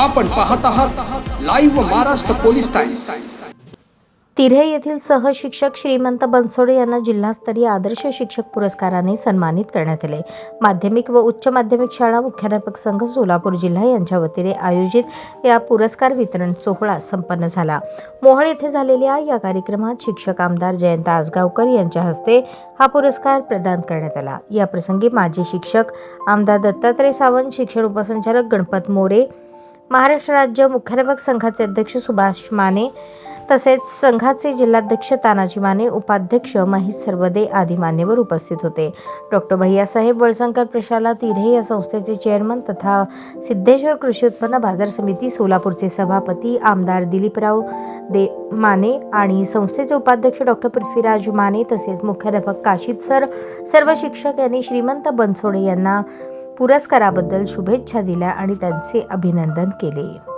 आपण पाहत आहात live Maharashtra police times Tirhe येथील सहशिक्षक श्रीमंत बनसोडे यांना जिल्हास्तरीय आदर्श शिक्षक पुरस्काराने सन्मानित करण्यात आले. माध्यमिक व उच्च माध्यमिक शाळा मुख्याध्यापक संघ सोलापूर जिल्हा यांच्या वतीने आयोजित या पुरस्कार वितरण सोहळा संपन्न झाला. मोहोळ येथे झालेल्या या कार्यक्रमात शिक्षक आमदार जयंत आसगावकर यांच्या हस्ते हा पुरस्कार प्रदान करण्यात आला. याप्रसंगी माजी शिक्षक आमदार दत्तात्रय सावंत शिक्षण उपसंचालक गणपत मोरे महाराष्ट्र राज्य मुख्याध्यापक संघाचे अध्यक्ष सुभाष माने तसेच संघाचे जिल्हाध्यक्ष तानाजी माने उपाध्यक्ष महेश सर्वदे आदी मान्यवर उपस्थित होते. डॉक्टर भैयासाहेब वळसंकर प्रशाला तिरे या संस्थेचे चेअरमन तथा सिद्धेश्वर कृषी उत्पन्न बाजार समिती सोलापूरचे सभापती आमदार दिलीपराव दे माने आणि संस्थेचे उपाध्यक्ष डॉक्टर पृथ्वीराज माने तसेच मुख्याध्यापक काशीद सर सर्व शिक्षक यांनी श्रीमंत बनसोडे यांना पुरस्काराबद्दल शुभेच्छा दिल्या आणि त्यांचे अभिनंदन केले.